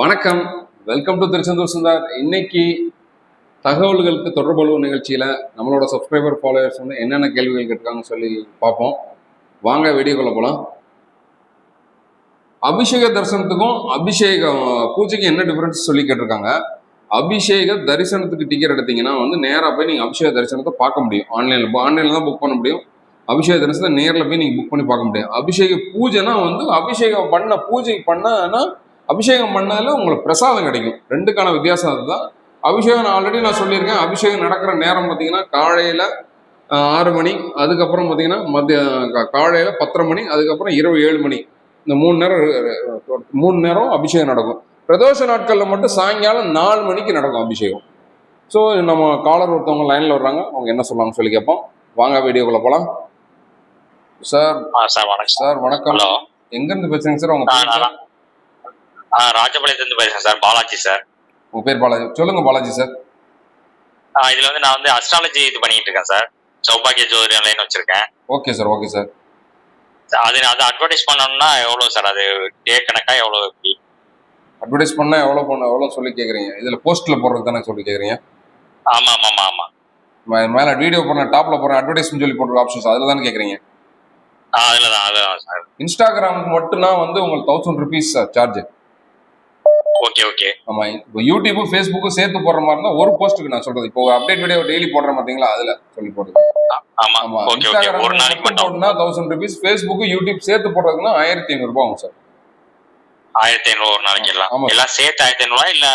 வணக்கம். Welcome to Tiruchendur சுந்தார் இன்னைக்கு தகவல்களுக்கு தொடர்பு நிகழ்ச்சியில். நம்மளோட சப்ஸ்கிரைபர் ஃபாலோவர்ஸ் வந்து என்னென்ன கேள்விகள் கேட்டிருக்காங்கன்னு சொல்லி பார்ப்போம். வாங்க வீடியோக்குள்ள போகலாம் அபிஷேக தரிசனத்துக்கும் அபிஷேக பூஜைக்கும் என்ன டிஃப்ரென்ஸ் சொல்லி கேட்டிருக்காங்க? அபிஷேக தரிசனத்துக்கு டிக்கெட் எடுத்தீங்கன்னா வந்து நேராக போய் நீங்கள் அபிஷேக தரிசனத்தை பார்க்க முடியும். ஆன்லைனில் ஆன்லைனில் தான் புக் பண்ண முடியும். அபிஷேக தரிசனத்தை நேரில் போய் நீங்கள் புக் பண்ணி பார்க்க முடியும். அபிஷேக பூஜைனா வந்து அபிஷேகம் பண்ண பூஜை பண்ணனா அபிஷேகம் பண்ணதில் உங்களுக்கு பிரசாதம் கிடைக்கும். ரெண்டுக்கான வித்தியாசம் அதுதான். அபிஷேகம் நான் ஆல்ரெடி நான் சொல்லியிருக்கேன். அபிஷேகம் நடக்கிற நேரம் பார்த்தீங்கன்னா காலையில் ஆறு மணி அதுக்கப்புறம் பார்த்தீங்கன்னா மத்திய கா- காலையில பத்தரை மணி அதுக்கப்புறம் இரவு ஏழு மணி. இந்த மூணு நேரம் மூணு நேரம் அபிஷேகம் நடக்கும். பிரதோஷ நாட்களில் மட்டும் சாயங்காலம் நாலு மணிக்கு நடக்கும் அபிஷேகம். ஸோ நம்ம காலர் ஒருத்தவங்க லைனில் வர்றாங்க. அவங்க என்ன சொல்லுவாங்க சொல்லி கேட்போம். வாங்க வீடியோக்குள்ள போகலாம் சார் சார் வணக்கம். சார் வணக்கம். எங்கேருந்து பேசுறீங்க சார் உங்க ராஜபாளையத்துலேருந்து பேசுறேன் சார் பாலாஜி சார். உங்க பேர் பாலாஜி. சொல்லுங்க பாலாஜி சார். இதுல வந்து நான் வந்து அஸ்ட்ராலஜி இது பண்ணிட்டு இருக்கேன் சார். சௌபாகிய ஜோதிட லைன் வச்சிருக்கேன். Okay sir okay sir. அது அது அட்வர்டைஸ் பண்ணணும்னா எவ்வளோ சார்? அது டே கணக்கா எவ்வளோ அட்வர்டைஸ் பண்ணா எவ்வளோ பண்ண எவ்வளோ சொல்லி கேட்குறீங்க இதில் போஸ்ட்டில் போடுறது தானே சொல்லி கேட்குறீங்க ஆமா ஆமா ஆமா ஆமா. மேலே வீடியோ போடுற டாப்பில் போடுற அட்வர்டைஸ்மெண்ட் சொல்லி போடுற ஆப்ஷன்ஸ் அதில் தானே கேட்குறீங்க ஆ அதுல தான் அதுதான் சார். இன்ஸ்டாகிராமுக்கு மட்டும்தான் வந்து உங்களுக்கு thousand rupees charge okay okay. ஆமா இப்போ யூடியூப் ஃபேஸ்புக்கும் சேர்த்து போடுற மாதிரி இருந்தா ஒரு போஸ்ட்டுக்கு நான் சொல்றது. இப்போ அப்டேட் வீடியோ டெய்லி போடுற பாத்தீங்களா? அதுல சொல்லி போடுறது. ஆமா. ஆமா. Okay okay. ஒரு நாளைக்கு மட்டும் போட்டுனா தௌசண்ட் ருபீஸ் ஃபேஸ்புக் யூடியூப் சேர்த்து ஆயிரத்தி ஐநூறு ரூபாய் ஆகும் சார் ஆயிரத்தி ஐநூறு ஒரு நாளைக்கு எல்லாம். எல்லாம் சேர்த்து ஆயிரத்தி ஐநூறுவா இல்ல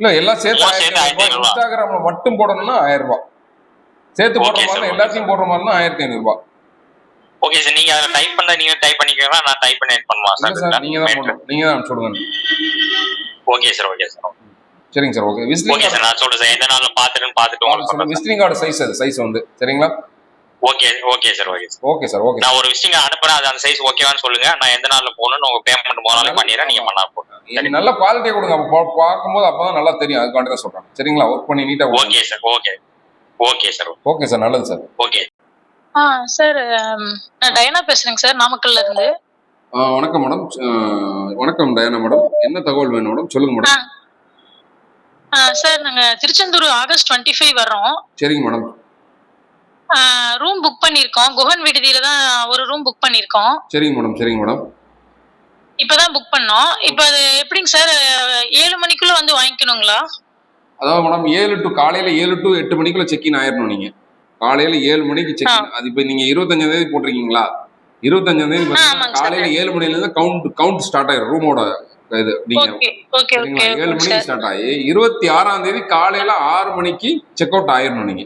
இல்ல எல்லாம் சேர்த்து ரூபாய். 1500 இன்ஸ்டாகிராம்ல மட்டும் போடணும்னா ஆயிரம் ரூபாய். சேர்த்து போடுற மாதிரி எல்லாத்தையும் போடுற மாதிரினா ஆயிரத்தி ஐநூறு ரூபாய். ஓகே சார் நீங்க அதுல டைப் பண்ண நீங்க டைப் பண்ணிக்கிறீங்களா? நான் டைப் பண்ணி பண்ணுவா சார் நீங்க தான் நீங்க தான் சொல்லுங்க ஓகே சார் ஓகே சார். சரிங்க sir okay. Visiting okay sir நான் சொல்றேன் சார் எந்த நாள்ல பாத்துட்டு பாத்துட்டு உங்களுக்கு சொல்றேன் விசிட்டிங் கார்டு சைஸ் அது சைஸ் வந்து சரிங்களா? Okay okay sir okay sir. Okay sir okay நான் ஒரு விஷயம் அனுப்புறேன் அது அந்த சைஸ் ஓகேவான்னு சொல்லுங்க. நான் எந்த நாள்ல போகணும்னு உங்க பேமெண்ட் மூணு நாளைக்கு பண்ணிடுறேன் நீங்க பண்ணா எனக்கு நல்ல குவாலிட்டியை கொடுங்க பார்க்கும்போது அப்பதான் நல்லா தெரியும் அதுக்காண்டி தான் சொல்றேன். சரிங்களா? ஒர்க் பண்ணி நீட்டா okay sir okay. Okay sir okay. Sir நல்லது சார். ஓகே. ஆ சார் நான் டயனா பேசுறேங்க சார் நாமக்கல்ல இருந்து. வணக்கம் மேடம். வணக்கம் டயானா மேடம். என்ன தகவல் வேணும் மேடம்? சொல்லுங்க மேடம். சார் நாங்க திருச்செந்தூர் ஆகஸ்ட் டுவெண்ட்டி ஃபைவ் வர்றோம். சரிங்க மேடம். ரூம் புக் பண்ணியிருக்கோம். குஹன் விடுதியில தான் ஒரு ரூம் புக் பண்ணியிருக்கோம். சரிங்க மேடம் சரிங்க மேடம். இப்பதான் புக் பண்ணோம். இப்போ அது எப்படிங்க சார் ஏழு மணிக்குள்ள வந்து வாங்கிக்கணுங்களா? அதாவது மேடம் ஏழு டு காலையில ஏழு டு எட்டு மணிக்குள்ள செக்இன் ஆயிரணும் நீங்க. காலையில ஏழு மணிக்கு செக்இன் அது இப்போ நீங்க இருபத்தஞ்சாம் தேதி போட்டிருக்கீங்களா? இருபத்தஞ்சாம் தேதி. காலையில ஏழு மணில இருந்து கவுண்ட் கவுண்ட் ஸ்டார்ட் ஆயிரும். ரூமோட இது நீங்க ஏழு மணிக்கு ஸ்டார்ட் ஆகி இருபத்தி ஆறாம் தேதி காலையில ஆறு மணிக்கு செக் அவுட் ஆயிரணும் நீங்க.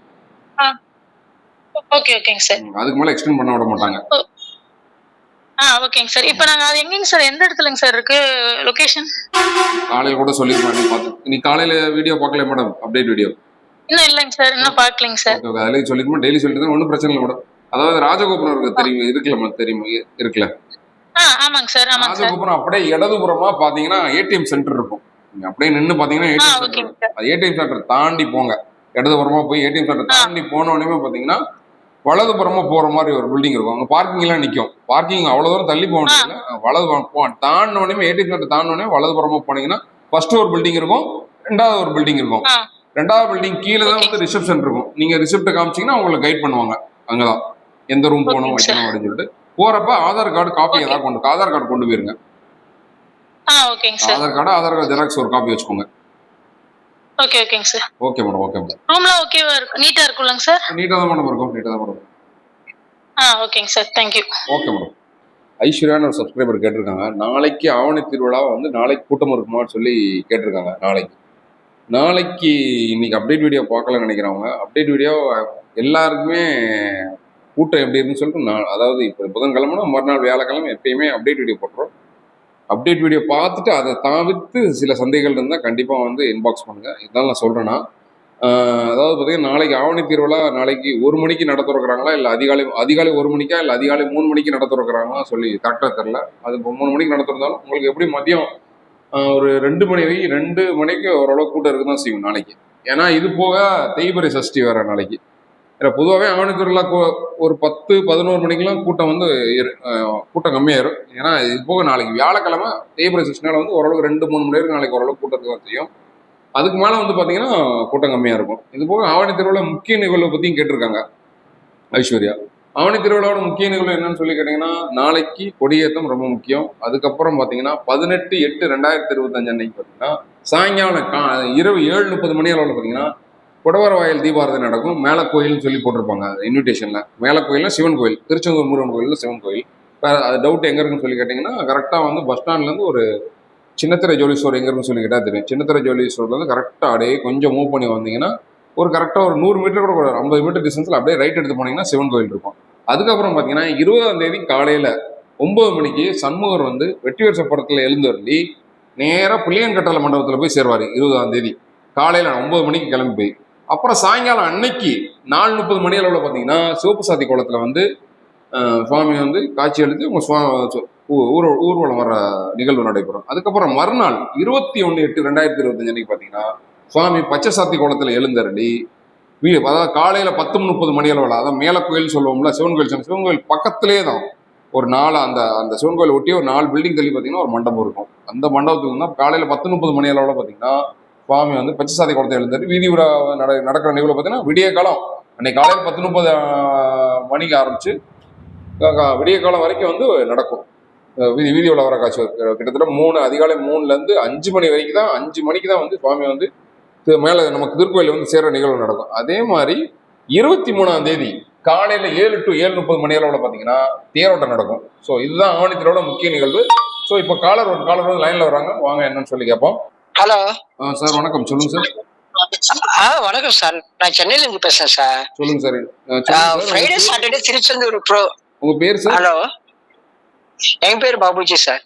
ஓகே ஓகேங்க சார் அதுக்கு மேல எக்ஸ்டெண்ட் பண்ண விட மாட்டாங்க. ஆ ஓகேங்க சார் இப்போ நாங்க அது எங்கேங்க சார் எந்த இடத்துலங்க சார் இருக்கு லொகேஷன் காலையில கூட சொல்லிருப்பேன் நீ பார்த்து நீ காலையில வீடியோ பார்க்கல மேடம் அப்டேட் வீடியோ இன்னும் இல்லைங்க சார் இன்னும் பார்க்கலைங்க சார் ஓகே ஓகே. அதிலே சொல்லிருப்போம் டெய்லி சொல்லிட்டு ஒன்றும் பிரச்சனை இல்லை மேடம் அதாவது ராஜகோபுரம் இருக்கு தெரியும்? இருக்குல்ல தெரியும்? இருக்குல்ல. ஆமாங்க சார் ராஜகோபுரம் அப்படியே இடதுபுறமா பாத்தீங்கன்னா ஏடிஎம் சென்டர் இருக்கும். நீங்க அப்படியே நின்று பாத்தீங்கன்னா ஏடிஎம் சென்டர் ஏடிஎம் சென்டர் தாண்டி போங்க. இடதுபுறமா போய் ஏடிஎம் சென்டர். தாண்டி போன உடனே பாத்தீங்கன்னா வலதுபுறமா போற மாதிரி ஒரு பில்டிங் இருக்கும். அங்க பார்க்கிங் எல்லாம் நிக்கும். பார்க்கிங் அவ்வளவு தூரம் தள்ளி போக முடியல வலது தாண்டின உடனே ஏடிஎம் சென்டர் தாண்டின உடனே வலதுபுறமா போனீங்கன்னா ஃபர்ஸ்ட் ஒரு பில்டிங் இருக்கும். ரெண்டாவது ஒரு பில்டிங் இருக்கும். ரெண்டாவது பில்டிங் கீழே தான் வந்து ரிசப்ஷன் இருக்கும். நீங்க ரிசிப்ட் காமிச்சீங்கன்னா உங்களுக்கு கைட் பண்ணுவாங்க. அங்கதான். எந்த ரூம் போகணும். வைக்கணும் அப்படின்னு சொல்லிட்டு போறப்ப ஆதார் கார்டு காப்பி. ஏதாவது கொண்டு ஆதார் கார்டு கொண்டு போயிருங்க. ஆ ஓகேங்க sir. Aadhaar card Aadhaar card xerox ஒரு காப்பி வச்சுக்கோங்க. ஓகே ஓகேங்க sir. Okay madam okay madam ரூம்லாம் ஓகேவா இருக்கும் நீட்டா இருக்கும்லங்க சார்? நீட்டாக தான் மேடம் இருக்கும் நீட்டாக தான் மேடம் ஆ ஓகேங்க sir. Thank you okay madam ஐஸ்வர்யான்னு ஒரு சப்ஸ்கிரைபர் கேட்டிருக்காங்க. நாளைக்கு ஆவணி திருவிழா வந்து நாளைக்கு கூட்டம் இருக்குமான்னு சொல்லி கேட்டிருக்காங்க நாளைக்கு. நாளைக்கு இன்னைக்கு அப்டேட் வீடியோ பார்க்கலன்னு நினைக்கிறவங்க அப்டேட் வீடியோ எல்லாருக்குமே கூட்டம் எப்படி இருக்குன்னு சொல்லிட்டு நான் அதாவது இப்போ புதன்கிழமைனா மறுநாள் வியாழக்கிழமை எப்பயுமே அப்டேட் வீடியோ போட்டுறோம். அப்டேட் வீடியோ பார்த்துட்டு அதை தவிர்த்து சில சந்தைகள் இருந்தால் கண்டிப்பாக வந்து இன்பாக்ஸ் பண்ணுங்கள் இதான் நான் சொல்கிறேன்னா அதாவது பார்த்தீங்கன்னா நாளைக்கு ஆவணி திருவிழா நாளைக்கு ஒரு மணிக்கு நடத்துறக்குறாங்களா இல்லை அதிகாலை அதிகாலை ஒரு மணிக்கா இல்லை அதிகாலை மூணு மணிக்கு நடத்த திறக்கிறாங்களா சொல்லி கரெக்டாக தெரில அது இப்போ மூணு மணிக்கு நடத்திருந்தாலும் உங்களுக்கு எப்படி மதியம் ஒரு ரெண்டு மணி வரைக்கும் ரெண்டு மணிக்கு ஓரளவு கூட்டம் இருக்கு தான் செய்யும் நாளைக்கு. ஏன்னா இது போக தேய்பறை சஷ்டி வர நாளைக்கு. பொதுவாகவே ஆவணி திருவிழா ஒரு பத்து பதினோரு மணிக்கெல்லாம் கூட்டம் வந்து கூட்டம் கம்மியாயிரும். ஏன்னா இது போக நாளைக்கு வியாழக்கிழமை தேய்பிரை சிக்ஸ்னால வந்து ஓரளவுக்கு ரெண்டு மூணு மணி நேரம் நாளைக்கு ஓரளவுக்கு கூட்டத்துக்கு தான் செய்யும். அதுக்கு மேலே வந்து பார்த்தீங்கன்னா கூட்டம் கம்மியாக இருக்கும். இது போக ஆவணி திருவிழா முக்கிய நிகழ்வை பற்றியும் கேட்டிருக்காங்க. ஐஸ்வர்யா ஆவணி திருவிழாவோட முக்கிய நிகழ்வு என்னன்னு சொல்லி கேட்டிங்கன்னா நாளைக்கு கொடியேற்றம் ரொம்ப முக்கியம். அதுக்கப்புறம் பார்த்தீங்கன்னா பதினெட்டு எட்டு ரெண்டாயிரத்தி இருபத்தஞ்சு அன்னைக்கு பார்த்தீங்கன்னா சாயங்காலம் கா இரவு ஏழு முப்பது மணி அளவில் பார்த்தீங்கன்னா குடவரவாயல் தீபாரதி நடக்கும். மேல கோயில்னு சொல்லி போட்டிருப்பாங்க. இன்விடேஷன்ல மேல கோயில்னா சிவன் கோயில். திருச்செந்தூர் முருகன் கோயில்ல சிவன் கோயில். வேற அது டவுட் எங்க இருக்குன்னு சொல்லி கேட்டீங்கன்னா கரெக்டாக வந்து பஸ் ஸ்டாண்ட்லேருந்து ஒரு சின்னத்திரை ஜோலி ஸ்டோர் எங்க இருக்குன்னு சொல்லி கேட்டால் தெரியும். சின்னத்திரை ஜோலி ஸ்டோர்லேருந்து கரெக்டாக அப்படியே கொஞ்சம் மூவ் பண்ணி வந்தீங்கன்னா ஒரு கரெக்டாக ஒரு நூறு மீட்டர் கூட ஒரு ஐம்பது மீட்டர் டிஸ்டன்ஸில் அப்படியே ரைட் எடுத்து போனீங்கன்னா சிவன் கோயில் இருக்கும். அதுக்கப்புறம் பார்த்தீங்கன்னா இருபதாம் தேதி காலையில் ஒன்பது மணிக்கு சண்முகர் வந்து வெற்றிவேர் படத்தில் எழுந்து வரலி நேராக புளியங்கட்டல மண்டபத்தில் போய் சேருவார் இருபதாம் தேதி. காலையில் ஒன்பது மணிக்கு கிளம்பி போய். அப்புறம் சாயங்காலம் அன்னைக்கு நாலு முப்பது மணி அளவில் பார்த்தீங்கன்னா சிவப்பு சாத்தி குளத்துல வந்து சுவாமி வந்து காட்சி அளித்து உங்கள் சுவா ஊ- ஊர் ஊர்வலம் வர நிகழ்வு நடைபெறும். அதுக்கப்புறம் மறுநாள் இருபத்தி ஒன்று எட்டு ரெண்டாயிரத்தி இருபத்தஞ்சு அன்னைக்கு பார்த்தீங்கன்னா சுவாமி பச்சை சாத்தி குளத்துல எழுந்தருளி வீ அதாவது காலையில் பத்து முப்பது மணி அளவில் அதான் மேல கோயில் சொல்லுவோம்ல சிவன் கோயில் சிவன் கோயில் பக்கத்திலே தான் ஒரு நாலு அந்த அந்த சிவன் கோயில் ஒட்டி ஒரு நாலு பில்டிங் தள்ளி பார்த்தீங்கன்னா ஒரு மண்டபம் இருக்கும். அந்த மண்டபத்துக்கு தான் காலையில் பத்து முப்பது மணி அளவில் பார்த்தீங்கன்னா சுவாமி வந்து பச்சை சாதி குளத்தை எழுந்தாரு வீதி விழா நட நடக்கிற நிகழ்வு பார்த்தீங்கன்னா விடிய காலம். அன்னைக்கு காலையில் பத்து முப்பது மணிக்கு ஆரம்பிச்சு விடிய காலம் வரைக்கும் வந்து நடக்கும். வீதி வீதி உள்ள வர காட்சி கிட்டத்தட்ட மூணு அதிகாலை மூணுலேருந்து அஞ்சு மணி வரைக்கும் தான் அஞ்சு மணிக்கு தான் வந்து சுவாமி வந்து மேலே நமக்கு திருக்கோயில் வந்து சேர்ற நிகழ்வு நடக்கும். அதே மாதிரி இருபத்தி மூணாம் தேதி காலையில் ஏழு டு ஏழு முப்பது மணி அளவில் பார்த்தீங்கன்னா தேரோட்டம் நடக்கும். ஸோ இதுதான் ஆவணத்திலோட முக்கிய நிகழ்வு. ஸோ இப்போ காலர் ஒரு காலர் வந்து லைனில் வராங்க வாங்க என்னன்னு சொல்லி கேட்போம். ஹலோ. சார் வணக்கம். சொல்லுங்க சார். ஆ வணக்கம் சார். நான் சென்னையில இருந்து பேசுறேன் சார். சொல்லுங்க sir. Friday Saturday Tiruchendur bro உங்க பேர் சார்? ஹலோ. என் பேர் பாபுஜி சார்.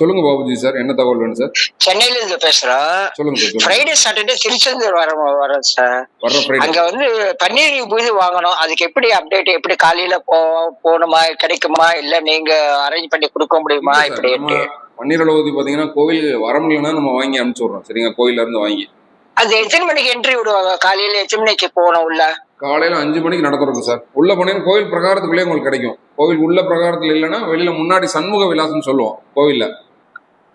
சொல்லுங்க பாபுஜி சார். என்ன தகவல் வேணும் சார்? சென்னையில இருந்து பேசுறோம். சொல்லுங்க ஃப்ரைடே சாட்டர்டே திருச்செந்தூர் வர வரோம் சார். அங்க வந்து பன்னீர் பூஜை வாங்கணும். அதுக்கு எப்படி அப்டேட் எப்படி காலையில போ போகணுமா கிடைக்குமா இல்ல நீங்க அரேஞ்ச் பண்ணி கொடுக்க முடியுமா இப்படி நம்ம பன்னீர் அளவுதி பாத்தீங்கன்னா கோவில் வர முடியலன்னா நம்ம வாங்கி அனுப்பிச்சு விடுறோம். சரிங்க கோயில்ல இருந்து வாங்கி. அது எத்தனை மணிக்கு என்ட்ரி விடுவாங்க? காலையில எத்தனை மணிக்கு போகணும் உள்ள? காலையில அஞ்சு மணிக்கு நட திறக்கும் சார். உள்ள போனீங்கன்னா கோயில் பிரகாரத்துக்குள்ளே உங்களுக்கு கிடைக்கும். கோவில் உள்ள பிரகாரத்துல இல்லைன்னா வெளியில முன்னாடி சண்முக விலாசம்னு சொல்லுவோம் கோவில்ல.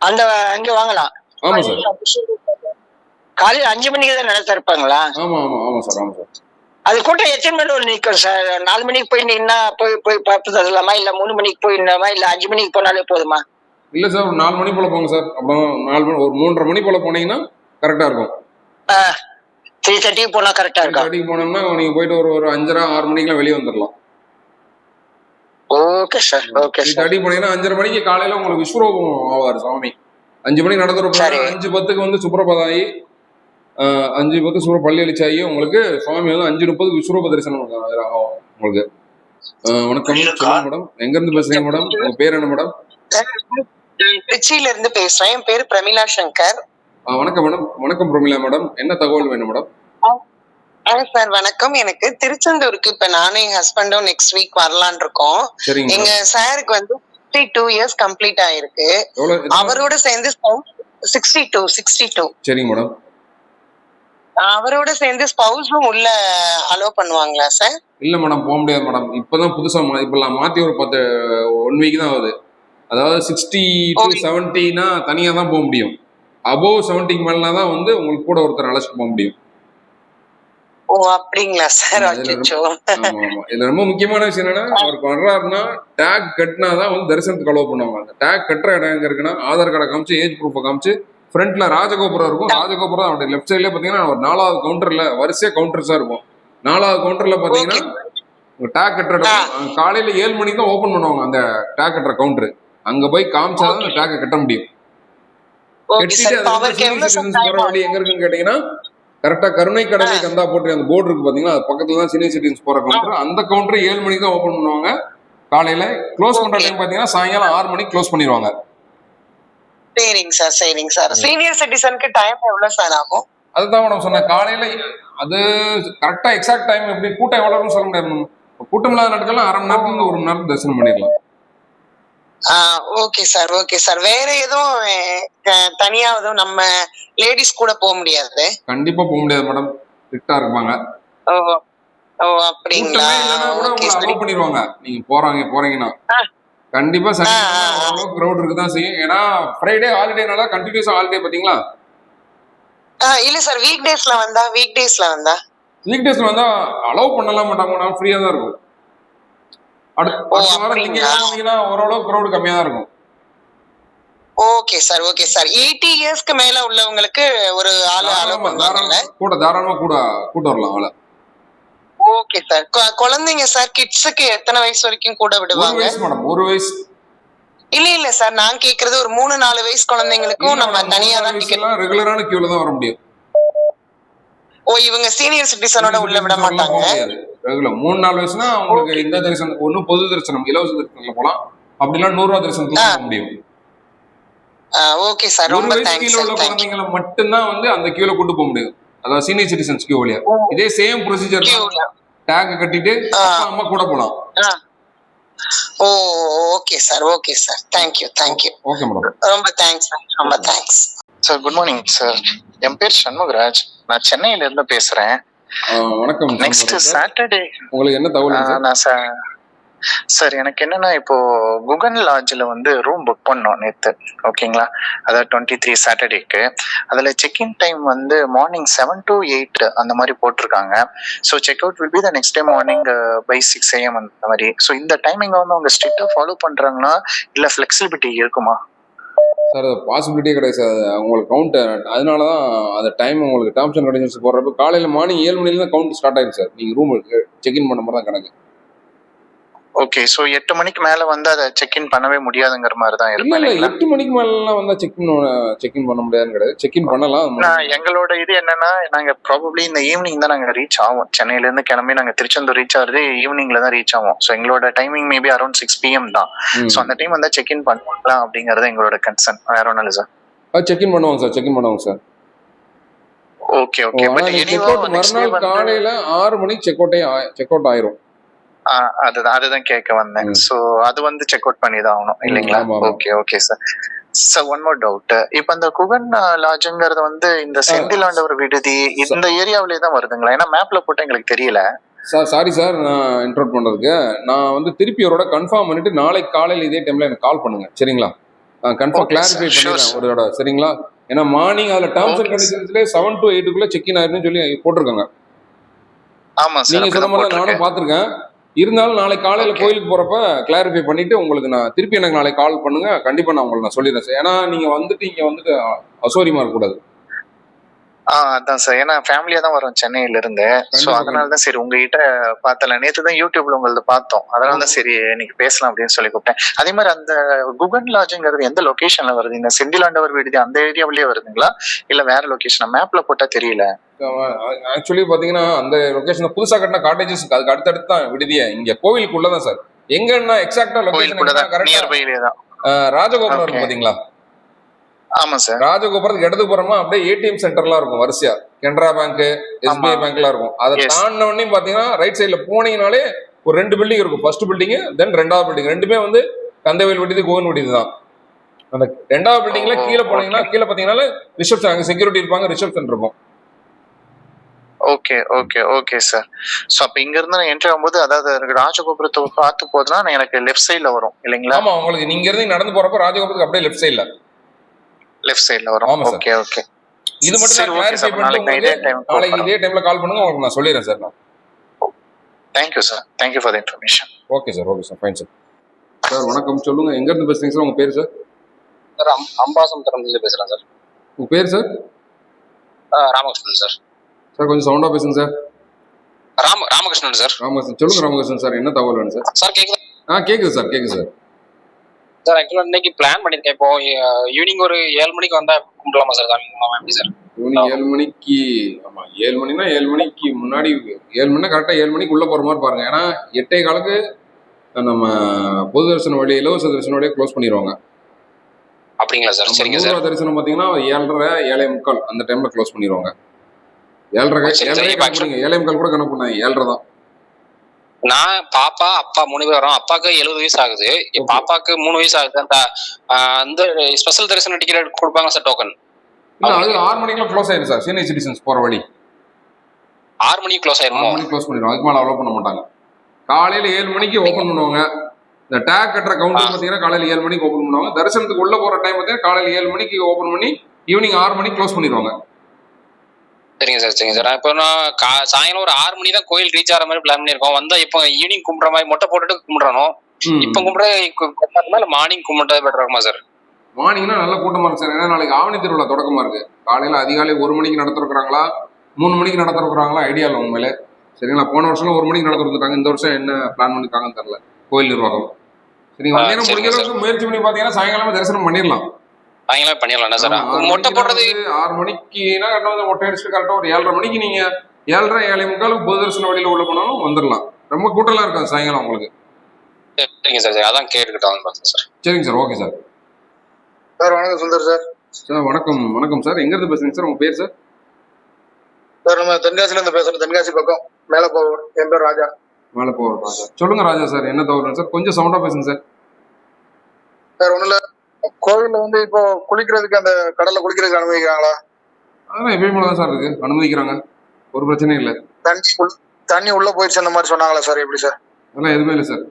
அந்த அங்க வாங்கலாம். ஆமா சார். காலையில அஞ்சு மணிக்கு தான் நடத்த இருப்பாங்களா ஆமா ஆமா ஆமா சார் ஆமா சார். அது கூட்டம் எத்தனை மணி வரை நிற்கும் சார்? நாலு மணிக்கு போய் நின்னா போய் போய் பார்த்து தரலாமா? இல்ல மூணு மணிக்கு போய் நின்னாமா? இல்ல அஞ்சு மணிக்கு போனாலே போதுமா? இல்ல சார் ஒரு நாலு மணி போல போங்க சார். அப்புறம் நாலு மணி ஒரு மூன்றரை மணி போல போனீங்கன்னா கரெக்டா இருக்கும். த்ரீ தேர்ட்டிக்கு போனா கரெக்டா இருக்கும் அடிக்கு போனோம்னா நீங்க போயிட்டு ஒரு ஒரு அஞ்சரை ஆறு மணிக்கெல்லாம் வெளியே வந்துடலாம் okay sir okay three sir thirty போனீங்கன்னா அஞ்சரை மணிக்கு காலையில உங்களுக்கு விஸ்வரூபம் ஆவார் சுவாமி அஞ்சு மணிக்கு நடந்துற சரி. அஞ்சு பத்துக்கு வந்து சுப்ரபாதாயி அஞ்சு பத்து சுப்ர பள்ளி அழிச்சாயி உங்களுக்கு சுவாமி வந்து அஞ்சு முப்பது விஸ்வரூப தரிசனம் ஆகும் உங்களுக்கு. வணக்கம். சொல்லுங்க மேடம். எங்க இருந்து பேசுறீங்க மேடம்? உங்க பேர் என்ன மேடம்? திருச்சியில இருந்து பேசுறேன். என் பேரு பிரமிளா சங்கர். வணக்கம் மேடம். வணக்கம் பிரமிளா மேடம். என்ன தகவல் வேணும் மேடம்? சார் வணக்கம். எனக்கு திருச்செந்தூருக்கு இப்ப நானும் என் ஹஸ்பண்டும் நெக்ஸ்ட் வீக் வரலான் இருக்கோம். எங்க சாருக்கு வந்து சிக்ஸ்டி டூ இயர்ஸ் கம்ப்ளீட் ஆயிருக்கு அவரோட சேர்ந்து சிக்ஸ்டி டூ சிக்ஸ்டி டூ சரிங்க மேடம். அவரோட சேர்ந்து ஸ்பௌஸும் உள்ள அலோவ் பண்ணுவாங்களா சார் இல்ல மேடம் போக முடியாது மேடம். இப்பதான் புதுசா இப்ப மாத்தி ஒரு பத்து ஒன் வீக் தான் ஆகுது. அதாவது சிக்ஸ்டி டு. செவன்ட்டினா தனியா தான் போக முடியும். அபோவ் செவன்ட்டிக்கு மேலாம் தான் வந்து உங்களுக்கு கூட ஒருத்தர் அழைச்சிட்டு போக முடியும். ஓ அப்படிங்களா சார்? இதுல ரொம்ப முக்கியமான விஷயம் என்னன்னா அவருக்கு வர்றாருன்னா டேக் கட்டினா தான் வந்து தரிசனத்துக்கு அலோவ் பண்ணுவாங்க. அந்த டேக் கட்டுற இடம் எங்க இருக்குன்னா ஆதார் கார்டை காமிச்சு ஏஜ் ப்ரூஃபை காமிச்சு ஃப்ரண்ட்ல ராஜகோபுரம் இருக்கும். ராஜகோபுரம் அவருடைய லெஃப்ட் சைட்ல பாத்தீங்கன்னா ஒரு நாலாவது கவுண்டர்ல வரிசையா கவுண்டர்ஸா இருக்கும். நாலாவது கவுண்டர்ல பாத்தீங்கன்னா டேக் கட்டுற காலையில ஏழு மணிக்கு தான் ஓபன் பண்ணுவாங்க அந்த டேக் கட்டுற கவுண்டர் அங்க போய் காமிச்சாதான் அந்த டேக்கை கட்ட முடியும். போற வழி எங்க இருக்குன்னு கேட்டீங்கன்னா கரெக்டா கருணை கடலை கந்தா போட்டு அந்த போர்டு இருக்கு பாத்தீங்களா? அது பக்கத்துல தான் சீனியர் சிட்டிசன்ஸ் போற கவுண்டர் அந்த கவுண்டர் ஏழு மணிக்கு தான் ஓபன் பண்ணுவாங்க. காலையில க்ளோஸ் பண்ற. டைம் பாத்தீங்கன்னா சாயங்காலம் ஆறு மணிக்கு க்ளோஸ் பண்ணிடுவாங்க சரிங்க சார் சரிங்க சார் சீனியர் சிட்டிசனுக்கு டைம் எவ்வளவு சார் ஆகும்? அதுதான் மேடம் சொன்னேன். காலையில அது கரெக்டா எக்ஸாக்ட் டைம் எப்படி கூட்டம் எவ்வளவுன்னு சொல்ல முடியாது. கூட்டம் இல்லாத நாட்கள்லாம் அரை மணி நேரத்துல இருந்து ஒரு மணி நேரத்துல தரிசனம் பண்ணிடலாம். Okay sir okay sir. வேற எதுவும் தனியா எதுவும் நம்ம லேடிஸ் கூட போக முடியாது? கண்டிப்பா போக முடியாது மேடம். ஃபிட்டா இருப்பாங்க. ஓ ஓ அப்படிங்களா? ஓகே சரி. பண்ணிடுவாங்க. நீங்க போறாங்க போறீங்கன்னா. கண்டிப்பா சனி ஆ, ஆ, ஆ. ஓரளவு க்ரௌட் இருக்குதான் செய்யும். ஏன்னா ஃப்ரைடே ஹாலிடேனால கண்டினியூஸா ஹாலிடே பாத்தீங்களா இல்ல சார் வீக் டேஸ்ல வந்தா வீக் டேஸ்ல வந்தா. வீக் டேஸ்ல வந்தா அலோவ் பண்ணலாம் மாட்டாங்க. ஃப்ரீயா தான் இருக்கும். அடுத்த வாரம்? திங்கட்கிழமை வந்தீங்கன்னா ஓரளவு க்ரௌட் கம்மியா தான் இருக்கும் okay sir okay sir eighty இயர்ஸ்க்கு மேல உள்ளவங்களுக்கு ஒரு ஆளு அலோ தாராளமா பண்ணுவாங்கல்ல? கூட தாராளமா கூட கூட்டு வரலாம் ஆளை ஓகே சார் குழந்தைங்க சார் கிட்ஸுக்கு எத்தனை வயசு வரைக்கும் கூட விடுவாங்க? மேடம் ஒரு வயசு. இல்ல இல்ல சார் நான் கேக்குறது ஒரு மூணு நாலு வயசு குழந்தைங்களுக்கும் நம்ம தனியா தான் டிக்கெட் ரெகுலரான கியூல தான் வர முடியும். ஓ இவங்க சீனியர் சிட்டிசனோட உள்ள விட மாட்டாங்க? ரெகுலர் மூணு நாலு வயசுனா உங்களுக்கு இந்த தரிசனம் ஒண்ணு பொது தரிசனம் இலவச தரிசனத்துல போலாம். அப்படிலாம் நூறு ரூபா தரிசனத்துல போக முடியும். ஓகே சார் ரொம்ப தேங்க்ஸ் கீழே உள்ள சார் குழந்தைங்களை மட்டும்தான் வந்து அந்த கியூல கூட்டு போக முடியும். அதாவது சீனியர் சிட்டிசன்ஸ் கியூ வழியா. இதே சேம் ப்ரொசீஜர் டேக் கட்டிட்டு அம்மா கூட போலாம். ஓ okay sir okay sir thank you thank you okay madam ரொம்ப தேங்க்ஸ் சார் ரொம்ப thanks sir good morning sir என் பேர் சண்முகராஜ். நான் சென்னையில இருந்து பேசுறேன். வணக்கம். நெக்ஸ்ட். சாட்டர்டே உங்களுக்கு என்ன? தகவல் நான் சார் சார் எனக்கு என்னன்னா இப்போ குகன் லாட்ஜில் வந்து ரூம் புக் பண்ணோம் நேற்று ஓகேங்களா? அதாவது டுவெண்ட்டி த்ரீ சாட்டர்டேக்கு அதில் செக்இன் டைம் வந்து மார்னிங் செவன் டு எயிட் அந்த மாதிரி போட்டிருக்காங்க. So check out will be the next day morning by six AM அந்த மாதிரி. ஸோ இந்த டைமிங் வந்து அவங்க ஸ்ட்ரிக்டாக ஃபாலோ பண்ணுறாங்களா இல்லை ஃப்ளெக்சிபிலிட்டி இருக்குமா? சார் அது பாசிபிலிட்டியே கிடையாது சார். உங்களுக்கு கவுண்ட் அதனால தான் அந்த டைம் உங்களுக்கு டேர்ம்ஸ் அண்ட் கண்டிஷன்ஸ் போடுறப்ப காலையில் மார்னிங் ஏழு மணிலேருந்து கவுண்ட் ஸ்டார்ட் ஆயிடும் சார். நீங்கள் ரூம் செக்இன் பண்ண மாதிரி தான் கணக்கு. ஓகே ஸோ எட்டு மணிக்கு மேலே வந்து அதை செக்இன் பண்ணவே முடியாதுங்கிற மாதிரி தான் இல்ல இல்ல எட்டு மணிக்கு மேலாம் வந்தா செக்இன் செக்இன் பண்ண முடியாதுன்னு கிடையாது. செக்இன் பண்ணலாம். நான் எங்களோட இது என்னன்னா நாங்க ப்ராபப்ளி இந்த ஈவினிங் தான் நாங்க ரீச் ஆவோம். சென்னையில இருந்து கிளம்பி நாங்க திருச்செந்தூர் ரீச் ஆகுறது ஈவினிங்ல தான் ரீச் ஆவோம். ஸோ எங்களோட timing maybe around six PM தான். ஸோ அந்த டைம் வந்தா செக் இன் பண்ணலாம் அப்படிங்கறது எங்களோட கன்சர்ன் வேற ஒன்றும் இல்லை சார் அது செக்இன் பண்ணுவாங்க சார் செக்இன் பண்ணுவாங்க சார் ஓகே ஓகே மறுநாள் காலையில ஆறு மணிக்கு செக் அவுட்டே செக் அவுட் ஆயிரும். அதுதான் அதுதான் கேட்க வந்தேன். ஸோ அது வந்து செக் அவுட் பண்ணி தான் ஆகணும் இல்லைங்களா. Okay okay sir sir one more doubt இப்போ அந்த குகன் லாட்ஜுங்கிறது வந்து இந்த செந்திலாண்டவர் விடுதி இந்த ஏரியாவிலே தான் வருதுங்களா? ஏன்னா மேப்ல போட்டு எங்களுக்கு தெரியல. சார் சாரி சார் நான் இன்ட்ரோட் பண்றதுக்கு. நான் வந்து திருப்பி அவரோட கன்ஃபார்ம் பண்ணிட்டு நாளைக்கு காலையில இதே டைம்ல எனக்கு கால் பண்ணுங்க. சரிங்களா? கன்ஃபார்ம். கிளாரிஃபை பண்ணிடுறேன். ஒரு தடவை சரிங்களா? ஏன்னா மார்னிங் அதுல டேர்ம்ஸ் அண்ட். கண்டிஷன்ஸ்லேயே செவன் டு எயிட்டுக்குள்ள செக்இன் ஆயிருன்னு சொல்லி போட்டிருக்காங்க. ஆமா சார் நீங்க சொன்ன மாதிரி நானும் பார்த்திருக்கேன். இருந்தாலும் நாளைக்கு காலையில. கோயிலுக்கு போறப்ப கிளாரிஃபை பண்ணிட்டு உங்களுக்கு நான் திருப்பி எனக்கு நாளைக்கு கால் பண்ணுங்க. கண்டிப்பா நான் உங்களுக்கு நான் சொல்லிடுறேன் சார். ஏன்னா நீங்க வந்துட்டு இங்க வந்துட்டு அசௌரியமா இருக்கக்கூடாது ஆ அதான் சார். ஏன்னா ஃபேமிலியா தான் வரோம் சென்னையில இருந்து. சோ அதனால தான் சரி உங்ககிட்ட பார்த்தல. நேத்து தான் யூடியூப்ல உங்களது பார்த்தோம். அதனால தான் சரி இன்னைக்கு பேசலாம் அப்படின்னு சொல்லி கூப்பிட்டேன். அதே மாதிரி அந்த குகன் லாட்ஜுங்கிறது எந்த லொகேஷன்ல வருது? இந்த செந்திலாண்டவர் விடுதி அந்த ஏரியாவிலேயே வருதுங்களா? இல்ல வேற லொகேஷன் மேப்ல போட்டா தெரியல. ஆக்சுவலி பாத்தீங்கன்னா அந்த லொகேஷன் புதுசா கட்டின காட்டேஜஸ் அதுக்கு அடுத்தடுத்து தான் விடுதியே. இங்க கோவிலுக்குள்ள தான் சார் எங்கன்னா எக்ஸாக்டா கோயில் கூட தான் லொகேஷன் கரெக்டா நியர்பைலே தான் ராஜகோபுரம் இருக்கு Okay. பாத்தீங்களா? ஆமா சார் ராஜகோபுரத்துக்கு இடது புறமா அப்படியே ஏடிஎம் சென்டர்லாம் இருக்கும் வரிசையா. Canara bank SBI. பேங்க்லாம் இருக்கும். அதை Yes. தாண்டின உடனே பாத்தீங்கன்னா ரைட் சைடுல போனீங்கனாலே ஒரு ரெண்டு பில்டிங் இருக்கும். ஃபர்ஸ்ட் பில்டிங் தென் ரெண்டாவது பில்டிங் ரெண்டுமே வந்து கந்தவேல் விடுதி கோவன் விடுதி தான். அந்த ரெண்டாவது பில்டிங்ல கீழே போனீங்கன்னா கீழே பாத்தீங்கன்னா ரிசப்ஷன் அங்க செக்யூரிட்டி இருப்பாங்க ரிசப்ஷன் இருக்கும். Okay okay okay sir so அப்ப இங்க இருந்து நான் என்ட்ரி ஆகும்போது அதாவது ராஜகோபுரத்தை பார்த்து போதுன்னா எனக்கு லெஃப்ட் சைடுல வரும் இல்லைங்களா? ஆமா உங்களுக்கு நீங்க இருந்து நடந்து போறப்ப ராஜகோபுரத்துக்கு அப்படியே லெஃப்ட் சைடுல லெஃப்ட் சைடுல வரும். ஓகே ஓகே இது மட்டும் சரி, நாளைக்கு இதே time நாளைக்கு. இதே டைம்ல கால் பண்ணுங்க உங்களுக்கு நான் சொல்லிடுறேன் சார் நான். Thank you sir thank you for the information okay sir okay sir fine sir sir வணக்கம். சொல்லுங்க. எங்க இருந்து பேசுறீங்க சார் உங்க பேர் சார் சார் அம்- அம்பாசமுத்திரம்ல பேசுறேன் சார் உங்க பேர் சார் ஆ, ராமகிருஷ்ணன் சார் சார் கொஞ்சம் சவுண்டா பேசுங்க சார். ராம ராமகிருஷ்ணன் சார். ராமகிருஷ்ணன் சொல்லுங்க ராமகிருஷ்ணன் சார் என்ன தகவல் வேணும் சார்? சார் கேக்குதா? ஆ கேக்குது சார் கேக்குது சார். சார் ஆக்சுவலா இன்னைக்கு பிளான் பண்ணிருக்கேன். இப்போ ஈவினிங் ஒரு ஏழு மணிக்கு வந்தா கும்பிடலாமா சார்? சாமி எப்படி சார்? ஈவினிங் ஏழு மணிக்கு ஆமா ஏழு மணினா ஏழு மணிக்கு முன்னாடி ஏழு மணினா கரெக்டா ஏழு மணிக்கு உள்ள போற மாதிரி பாருங்க. ஏன்னா எட்டே காலுக்கு நம்ம பொது தரிசன வழி இலவச தரிசன வழியை க்ளோஸ் பண்ணிடுவாங்க அப்படிங்களா சார்? சரிங்க சார். தரிசனம் பாத்தீங்கன்னா ஏழரை ஏழை முக்கால் அந்த டைம்ல க்ளோஸ் பண்ணிடுவாங்க ஏழரை ஏழை முக்கால் கூட கணக்கு பண்ணாங்க ஏழரை தான். நான் பாப்பா அப்பா மூணு பேர் வரோம். அப்பாக்கு எழுபது வயசு ஆகுது. பாப்பாக்கு மூணு வயசு ஆகுது. அந்த ஸ்பெஷல் தரிசன டிக்கெட் கொடுப்பாங்க சார் டோக்கன் அது ஆறு மணிக்கெல்லாம் க்ளோஸ் ஆயிடும் சார் சீனியர் சிட்டிசன்ஸ் போற வழி. ஆறு மணிக்கு க்ளோஸ் ஆறு ஆயிருமோ? மணிக்கு க்ளோஸ் பண்ணிடுவாங்க. அதுக்கு மேலே அலோவ் பண்ண மாட்டாங்க. காலையில ஏழு மணிக்கு ஓப்பன் பண்ணுவாங்க. இந்த டேக் கட்டுற கவுண்டர். பார்த்தீங்கன்னா காலையில ஏழு மணிக்கு ஓப்பன் பண்ணுவாங்க. தரிசனத்துக்கு உள்ள போற டைம் பார்த்தீங்கன்னா காலையில ஏழு மணிக்கு ஓப்பன் பண்ணி ஈவினிங் ஆறு மணிக்கு க்ளோஸ் பண்ணிடுவாங்க. சரிங்க சார் சரிங்க சார். இப்போ நான் கா சாயங்காலம் ஒரு ஆறு மணி தான் கோயில் ரீச் ஆகிற மாதிரி பிளான் பண்ணியிருக்கோம். வந்தா இப்போ ஈவினிங் கும்பிட்ற மாதிரி மொட்டை போட்டுட்டு கும்பிட்றணும். இப்போ கும்பிட்றது இல்லை மார்னிங் கும்பிட்றது பெட்டர் இருக்குமா சார்? மார்னிங்னா நல்ல கூட்டமா இருக்கு சார். ஏன்னா நாளைக்கு ஆவணி திருவிழா தொடக்கமா இருக்கு. காலையில அதிகாலை ஒரு மணிக்கு நடத்திருக்கிறாங்களா? மூணு மணிக்கு நடத்திருக்கிறாங்களா? ஐடியா இல்லை உண்மையிலே. சரிங்களா? போன வருஷம் ஒரு மணிக்கு நடத்திருக்காங்க இந்த வருஷம் என்ன பிளான் பண்ணிருக்காங்கன்னு தெரியல. கோயில் நிர்வாகம். சரி ஆ, வந்தீங்கன்னா சரிங்க முடிஞ்ச முயற்சி பண்ணி பார்த்தீங்கன்னா சாயங்காலமே தரிசனம் பண்ணிடலாம். சாயங்காலம் பண்ணிடலாம் சார்? மொட்டை போடுறது ஆறு மணிக்குனா கரெக்டாக வந்து மொட்டை அடிச்சுட்டு கரெக்டாக ஒரு ஏழரை மணிக்கு நீங்க ஏழரை ஏழை முக்காலுக்கு பொது தரிசன வழியில உள்ள போனாலும் வந்துடலாம். ரொம்ப கூட்டம்லாம் இருக்காது சாயங்காலம் உங்களுக்கு. சரிங்க சார் சரி அதான் கேட்டுக்கிட்டோம் பார்த்தேன் சார். சரிங்க சார் ஓகே சார். சார் வணக்கம் சுந்தர் சார். சார் வணக்கம் வணக்கம் சார். எங்க இருந்து பேசுறீங்க சார்? உங்க பேர் சார்? சார் நம்ம தென்காசில இருந்து பேசுறோம். தென்காசி பக்கம். மேல போவோம் என் பேர் ராஜா. மேலே போகிறோம் ராஜா. சொல்லுங்க ராஜா சார் என்ன தவறு சார் கொஞ்சம் சவுண்டா பேசுங்க சார். சார் ஒண்ணுல கோவில்ல வந்து இப்போ குளிக்கிறதுக்கு அந்த கடல்ல குளிக்கிறதுக்கு அனுமதிக்கிறாங்களா? அதெல்லாம் எப்பயும் தான் சார் இருக்கு. அனுமதிக்கிறாங்க. ஒரு பிரச்சனையும் இல்லை. தண்ணி தண்ணி உள்ள போயிடுச்சு அந்த மாதிரி சொன்னாங்களா சார்? எப்படி சார்? அதெல்லாம் எதுவுமே இல்லை சார்.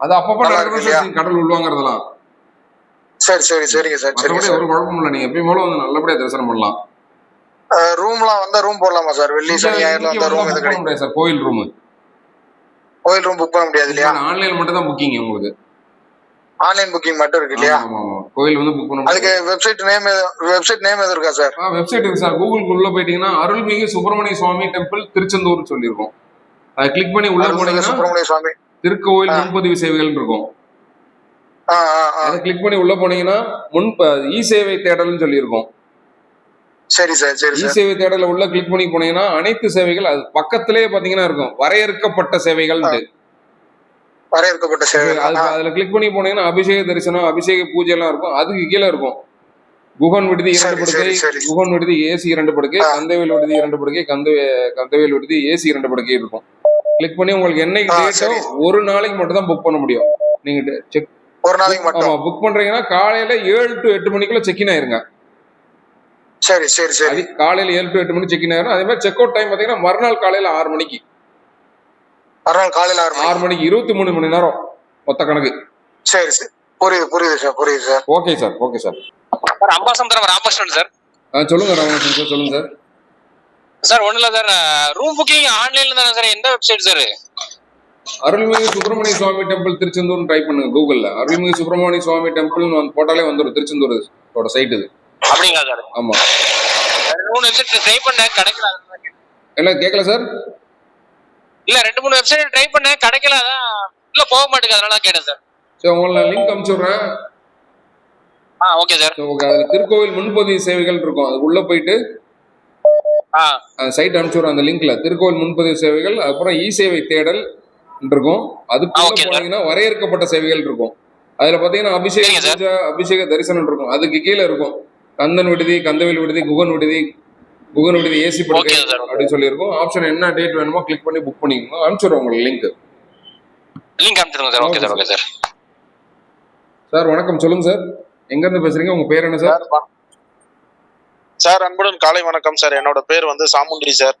அது அப்பப்போ நடக்கிறது கடல் உள்வாங்கிறதெல்லாம். சரி சரி சரிங்க சார் சார். ஒரு குழப்பமும் இல்லை. நீங்க எப்பயும் போல வந்து நல்லபடியா தரிசனம் பண்ணலாம். ரூம்லாம் வந்தா ரூம் போடலாமா சார்? வெள்ளி சனி ஞாயிறுல வந்தா ரூம் எது கிடைக்கும் சார். கோயில் ரூம் கோயில் ரூம் புக் பண்ண முடியாது இல்லையா? ஆன்லைன் மட்டும் தான் புக்கிங் உங்களுக்கு. ஆன்லைன் புக்கிங் மட்டும் இருக்கு இல்லையா? கோயில் வந்து புக் பண்ண அதுக்கு வெப்சைட் நேம் வெப்சைட் நேம் எதுவும் இருக்கா சார் வெப்சைட் இருக்கு சார் கூகுளுக்கு உள்ள போயிட்டீங்கன்னா அருள்மிகு சுப்பிரமணிய சுவாமி டெம்பிள் திருச்செந்தூர் சொல்லியிருக்கோம். அதை கிளிக் பண்ணி உள்ள போனீங்கன்னா சுப்பிரமணிய சுவாமி. திருக்கோயில். முன்பதிவு சேவைகள் இருக்கும். அதை கிளிக் பண்ணி உள்ள போனீங்கன்னா முன் இ சேவை தேடல்னு சொல்லியிருக்கோம். சரி சார் சரி இ சேவை தேடல உள்ள கிளிக் பண்ணி போனீங்கன்னா அனைத்து சேவைகள் அது பக்கத்திலேயே பாத்தீங்கன்னா இருக்கும். வரையறுக்கப்பட்ட சேவைகள் வரையறுக்கப்பட்ட சேவை அது அதுல கிளிக் பண்ணி போனீங்கன்னா அபிஷேக தரிசனம் அபிஷேக பூஜை எல்லாம் இருக்கும். அதுக்கு கீழே இருக்கும். குகன் விடுதி இரண்டு படுக்கை. குகன் விடுதி ஏசி இரண்டு படுக்கை. கந்தவேல் விடுதி இரண்டு படுக்கை கந்த கந்தவேல் விடுதி ஏசி இரண்டு படுக்கை இருக்கும். கிளிக் பண்ணி உங்களுக்கு என்னைக்கு டேட்டோ. ஒரு நாளைக்கு மட்டும் தான் புக் பண்ண முடியும். நீங்க செக் ஒரு நாளைக்கு மட்டும். ஆமா புக் பண்றீங்கன்னா காலையில ஏழு டு எட்டு மணிக்குள்ள செக்இன் ஆயிருங்க. சரி சரி சரி. காலையில ஏழு டு எட்டு மணி செக்இன் ஆயிரும். அதே மாதிரி செக் அவுட் டைம் பாத்தீங்கன்னா மறுநாள் காலையில ஆறு மணிக்கு. மறுநாள் காலையில ஆறு ஆறு மணிக்கு இருபத்தி மூணு மணி நேரம் மொத்த கணக்கு. சரி சார். புரியுது புரியுது சார் புரியுது sir. Okay sir okay sir. Sir Ambasamudram Ramakrishnan sir. ஆ, சொல்லுங்க ராமகிருஷ்ணன் சார் சொல்லுங்க சார். சார் ஒன்றும் இல்லை சார் ரூம் புக்கிங் ஆன்லைன்ல தானே சார் எந்த website sir? Arulmigu Subramaniya Swamy temple திருச்செந்தூர்னு type பண்ணுங்க கூகுள்ல அருள்மிகு சுப்பிரமணிய சுவாமி டெம்பிள்னு வந்து போட்டாலே வந்துடும் திருச்செந்தூர் சைட் இது. அப்படிங்களா சார்? ஆமா. மூணு வெப்சைட் ட்ரை பண்ணேன் கிடைக்கல. எல்லாம் கேட்கல சார்? இல்ல ரெண்டு மூணு வெப்சைட் ட்ரை பண்ணேன். கிடைக்கல அதான் இல்ல போக மாட்டேங்குது அதனால தான் கேட்டேன் சார் சரி உங்களுக்கு நான் லிங்க் அனுப்பிச்சு விட்றேன் ஆ ஓகே சார் ஓகே அதுல திருக்கோவில் முன்பதிவு சேவைகள் இருக்கும். அது உள்ள போயிட்டு ஆ. சைட் அனுப்பிச்சு விட்றேன் அந்த லிங்க்ல திருக்கோவில் முன்பதிவு சேவைகள் அப்புறம் இ சேவை தேடல் இருக்கும். அதுக்குள்ள sir. போனீங்கன்னா வரையறுக்கப்பட்ட சேவைகள் இருக்கும். அதுல பாத்தீங்கன்னா அபிஷேக அபிஷேக தரிசனம் இருக்கும். அதுக்கு கீழே இருக்கும். கந்தன் விடுதி கந்தவேல் விடுதி குகன் விடுதி குகன் விடுதி ஏசி படுக்கை. அப்படின்னு சொல்லியிருக்கும். ஆப்ஷன் என்ன டேட் வேணுமோ கிளிக் பண்ணி புக் பண்ணிக்கோங்க. அனுப்பிச்சுடுறோம் உங்களுக்கு link link அனுப்பிச்சிருங்க sir okay sir okay sir sir வணக்கம். சொல்லுங்க சார் எங்க இருந்து பேசுறீங்க? உங்க பேர் என்ன சார் சார் அன்புடன் காலை வணக்கம் சார் என்னோட பேர் வந்து சாமுண்டி சார்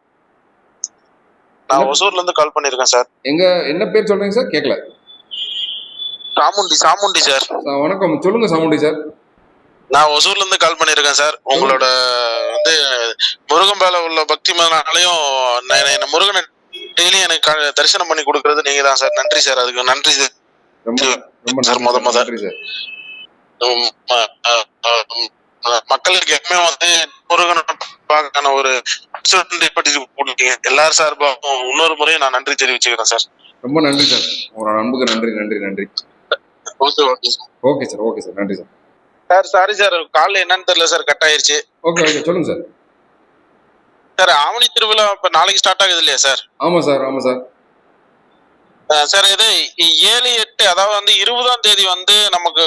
நான் ஒசூர்ல இருந்து கால் பண்ணிருக்கேன் சார் எங்க என்ன பேர் சொல்றீங்க சார் கேட்கல சாமுண்டி சாமுண்டி சார் சார், வணக்கம். சொல்லுங்க சாமுண்டி சார் நான் ஒசூர்ல இருந்து கால் பண்ணிருக்கேன் சார் உங்களோட வந்து முருகன் மேல உள்ள பக்தி மேலாலையும் என்ன முருகனை டெய்லி எனக்கு தரிசனம் பண்ணி கொடுக்கறது நீங்க தான் சார். நன்றி சார். அதுக்கு நன்றி சார். சார், முத முத. மக்களுக்கு எப்பவுமே வந்து முருகனை பார்க்கான ஒரு கொடுத்தீங்க. எல்லார் சார்பாகவும் இன்னொரு முறையும் நான் நன்றி தெரிவிச்சுக்கிறேன் சார். ரொம்ப நன்றி சார். உங்களோட அன்புக்கு நன்றி நன்றி நன்றி. Okay sir okay sir. நன்றி sir. Sir sorry sir. Call என்னன்னு தெரியல சார் கட் ஆயிருச்சு. ஓகே ஓகே சொல்லுங்க சார். சார் ஆவணி திருவிழா இப்ப நாளைக்கு ஸ்டார்ட் ஆகுது இல்லையா சார்? ஆமா சார் ஆமா சார். சார் இது ஏழு எட்டு அதாவது வந்து இருபதாம் தேதி வந்து நமக்கு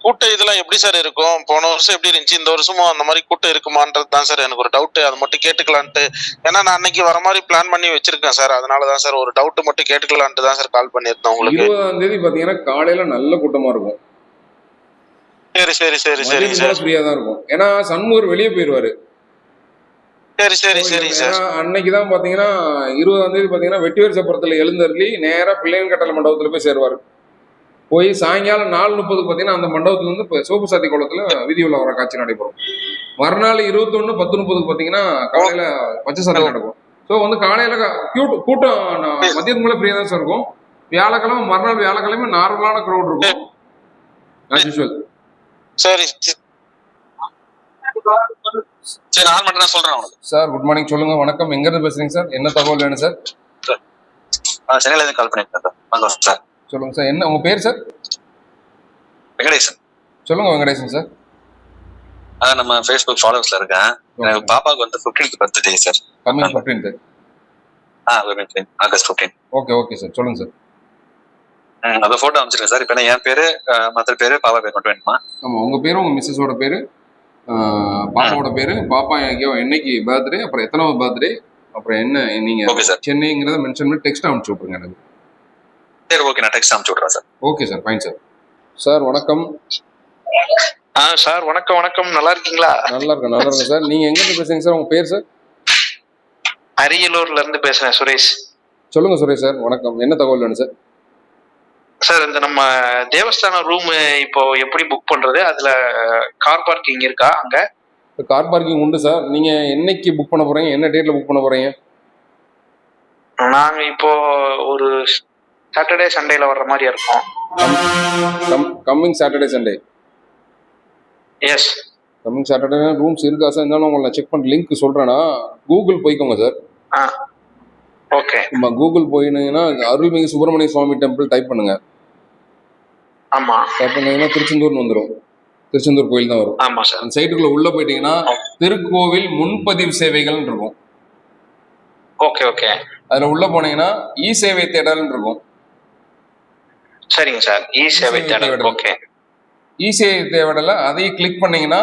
கூட்ட இதெல்லாம் எப்படி சார் இருக்கும்? போன வருஷம் எப்படி இருந்துச்சு? இந்த வருஷமும் அந்த மாதிரி கூட்டம் இருக்குமான்றது தான் சார் எனக்கு ஒரு டவுட் அது மட்டும் கேட்டுக்கலான்ட்டு. ஏன்னா நான் அன்னைக்கு வர மாதிரி பிளான் பண்ணி வச்சிருக்கேன் சார். அதனால தான் சார் ஒரு டவுட் மட்டும் கேட்டுக்கலான்ட்டு தான் சார் கால் பண்ணியிருந்தேன் உங்களுக்கு. இருபதாம் தேதி பாத்தீங்கன்னா காலையில நல்ல கூட்டமா இருக்கும். சரி சரி சரி சரிங்க சார் ஃப்ரீயா தான் இருக்கும். ஏன்னா சண்முகர் வெளியே போயிருவாரு. சரி சரி சரி சார் அன்னைக்கு தான் பாத்தீங்கன்னா இருபதாம் தேதி பாத்தீங்கன்னா வெட்டிவேர் சப்பரத்துல எழுந்தருளி நேரா பிள்ளைங்க கட்டளை மண்டபத்துல போய் சேருவாரு. போய் சாயங்காலம் நாலு முப்பதுக்கு பாத்தீங்கன்னா அந்த மண்டபத்துல இருந்து இப்ப சோப்பு சாத்தி குளத்துல விதி உள்ள வர காட்சி நடைபெறும். மறுநாள் இருபத்தொன்னு பத்து முப்பதுக்கு பாத்தீங்கன்னா காலையில பச்சை சாத்தி நடக்கும். ஸோ வந்து காலையில கியூட் கூட்டம் நான் மதியத்துக்குள்ள ஃப்ரீயா தான் சார் இருக்கும். வியாழக்கிழமை மறுநாள் வியாழக்கிழமை நார்மலான க்ரௌட் இருக்கும். சரி சரி. நான் மட்டும் தான் சொல்றேன் உனக்கு சார் குட் மார்னிங் சொல்லுங்க. வணக்கம். எங்க இருந்து பேசுறீங்க சார் என்ன தகவல் வேணும் சார் சென்னையில இருந்து கால் பண்ணிருக்கேன் சார் சொல்லுங்க சார் என்ன உங்க பேர் சார் வெங்கடேசன். சொல்லுங்க வெங்கடேசன் சார் அதான் நம்ம ஃபேஸ்புக் ஃபாலோவர்ஸ்ல இருக்கேன். எனக்கு பாப்பாவுக்கு வந்து fifteenth birthday sir coming fifteenth ah August fifteen okay okay sir சொல்லுங்க சார் அந்த போட்டோ அமைச்சிருக்கேன் சார் இப்போ என்ன என் பேரு மற்ற பேரு பாப்பா பேர் மட்டும் வேணுமா? ஆமா உங்க பேரும் உங்க மிஸ்ஸஸோட பேரு பாப்பாவோட பேரு பாப்பா எங்கேயோ என்னைக்கு பர்த்டே அப்புறம் எத்தனாவது பர்த்டே அப்புறம் என்ன நீங்க ஓகே சார் சென்னைங்கிறத மென்ஷன் பண்ணி டெக்ஸ்ட் அனுப்பிச்சு விட்ருங்க எனக்கு. சரி ஓகே நான் டெக்ஸ்ட் அனுப்பிச்சு விட்றேன் sir okay sir fine sir sir வணக்கம். ஆ சார் வணக்கம் வணக்கம். நல்லா இருக்கீங்களா? நல்லா இருக்கேன் நல்லா இருக்கேன் சார் நீங்க எங்க இருந்து பேசுறீங்க சார் உங்க பேர் சார் அரியலூர்ல இருந்து பேசுறேன் சுரேஷ். சொல்லுங்க சுரேஷ் சார் வணக்கம். என்ன தகவல் வேணும் சார் சார் இந்த நம்ம தேவஸ்தானம் ரூம் இப்போ எப்படி புக் பண்றது? அதுல கார் பார்க்கிங் இருக்கா அங்க? கார் பார்க்கிங் உண்டு சார். நீங்க என்னைக்கு புக் பண்ண போறீங்க? என்ன டேட்ல புக் பண்ண போறீங்க? நாங்க இப்போ ஒரு சாட்டர்டே சண்டேல வர்ற மாதிரி இருக்கோம். Coming Saturday Sunday yes coming Saturday rooms இருக்கா சார்? இருந்தாலும் உங்களை செக் பண்ண லிங்க் சொல்றேன்னா கூகுள் போய்க்கோங்க சார். ஓகே. நம்ம கூகுள் போயினீங்கன்னா அருள்மிகு சுப்பிரமணிய சுவாமி டெம்பிள் டைப் பண்ணுங்க. ஆமா. டைப் பண்ணீங்கன்னா திருச்செந்தூர்னு வந்துடும் திருச்செந்தூர் கோயில் தான் வரும். ஆமா சார் அந்த சைட்டுக்குள்ள உள்ள போயிட்டீங்கன்னா திருக்கோவில் முன்பதிவு சேவைகள் இருக்கும். Okay okay. அதுல உள்ள போனீங்கன்னா இ சேவை தேடல்னு இருக்கும். சரிங்க சார் இ சேவை தேடல். ஓகே. இ சேவை தேடல அதையும் கிளிக் பண்ணீங்கன்னா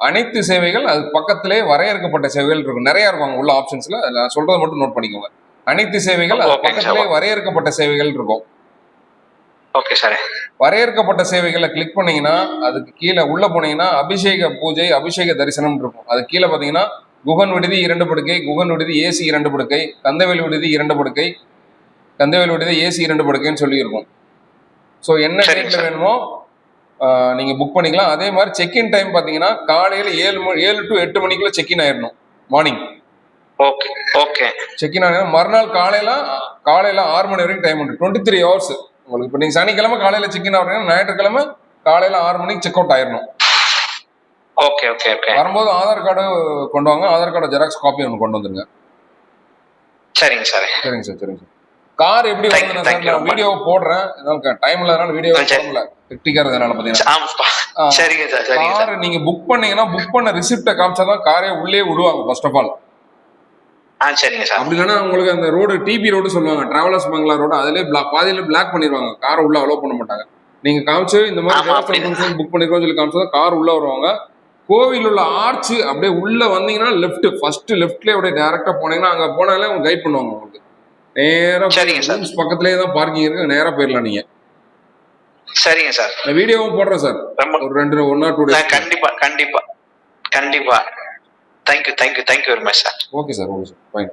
அனைத்து சேவைகள் அது பக்கத்திலே வரையறுக்கப்பட்ட சேவைகள் இருக்கும். நிறைய இருக்கும் உள்ள ஆப்ஷன்ஸ்ல நான் சொல்றதை மட்டும் நோட் பண்ணிக்கோங்க. அனைத்து சேவைகள் அது பக்கத்திலே வரையறுக்கப்பட்ட சேவைகள் இருக்கும். ஓகே சார் வரையறுக்கப்பட்ட சேவைகளை கிளிக் பண்ணீங்கன்னா அதுக்கு கீழே உள்ள போனீங்கன்னா அபிஷேக பூஜை அபிஷேக தரிசனம் இருக்கும். அது கீழே பார்த்தீங்கன்னா குகன் விடுதி இரண்டு படுக்கை குகன் விடுதி ஏசி இரண்டு படுக்கை கந்தவேல் விடுதி இரண்டு படுக்கை கந்தவேல் விடுதி ஏசி இரண்டு படுக்கைன்னு சொல்லியிருக்கும் ஸோ என்ன டேட்ல. வேணுமோ ஆஹ், நீங்க புக் பண்ணிக்கலாம். அதே மாதிரி செக்இன் டைம் பார்த்தீங்கன்னா காலையில ஏழு மணி ஏழு டு எட்டு மணிக்குள்ள செக்இன் ஆயிடணும் மார்னிங் ஓகே ஓகே செக்இன் ஆகணும் மறுநாள் காலையில காலையில ஆறு மணி வரைக்கும் டைம் உண்டு. டுவெண்ட்டி த்ரீ ஹவர்ஸ் உங்களுக்கு இப்போ நீங்க சனிக்கிழமை காலையில செக்இன் ஆகுறீங்கன்னா ஞாயிற்றுக்கிழமை காலையில ஆறு மணிக்கு செக் அவுட் ஆயிடணும் ஓகே ஓகே ஓகே வரும்போது ஆதார் கார்டு கொண்டு வாங்க. ஆதார் கார்டு ஜெராக்ஸ் காப்பி ஒன்று கொண்டு வந்துருங்க. சரிங்க சார். சரிங்க சார் சரிங்க சார். கார் எப்படி வருதுன்னா சார் நான். வீடியோ போடுறேன். டைம் இல்லாதனால வீடியோ. போடல. பார்த்தீங்கன்னா ஆமாப்பா. ஆ. சரிங்க சார் சரிங்க சார் நீங்க புக் பண்ணீங்கன்னா புக் பண்ண ரிசிப்டை காமிச்சாதான் காரே உள்ளே விடுவாங்க ஃபர்ஸ்ட் ஆஃப் ஆல் ஆ சரிங்க சார். அப்படி இல்லைன்னா உங்களுக்கு அந்த ரோடு டிபி ரோடு சொல்லுவாங்க. டிராவலர்ஸ் பங்களா ரோடு அதிலே பிளாக் பாதியில பிளாக் பண்ணிடுவாங்க காரை உள்ள அலோவ் பண்ண மாட்டாங்க. நீங்க காமிச்சு இந்த மாதிரி புக் பண்ணிருக்கோம் சொல்லி காமிச்சா கார் உள்ள வருவாங்க. கோவில் உள்ள ஆர்ச் அப்படியே உள்ள வந்தீங்கன்னா லெஃப்ட் ஃபர்ஸ்ட் லெஃப்ட்லயே அப்படியே டேரக்டா போனீங்கன்னா அங்க போனாலே அவங்க கைட் பண்ணுவாங்க உங்களுக்கு. நேரா பக்கத்துலயே தான் பார்க்கிங் இருக்கு. நேரா போயிடலாம் நீங்க. சரிங்க சார். நான் வீடியோவும் போடுறேன் சார். ஒரு ரெண்டு ஒன் ஆர் டூ டேஸ் கண்டிப்பா கண்டிப்பா கண்டிப்பா. Thank you thank you thank you very much sir okay sir okay sir fine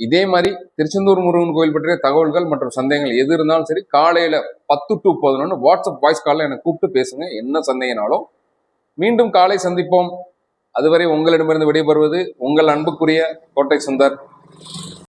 இதே மாதிரி திருச்செந்தூர் முருகன் கோயில் பற்றிய தகவல்கள் மற்றும் சந்தேகங்கள் எது இருந்தாலும் சரி காலையில பத்து டு பதினொன்று வாட்ஸ்அப் வாய்ஸ் காலில் எனக்கு கூப்பிட்டு பேசுங்க. என்ன சந்தேகனாலும் மீண்டும் காலை சந்திப்போம். அதுவரை உங்களிடமிருந்து விடைபெறுவது உங்கள் அன்புக்குரிய கோட்டை சுந்தர்.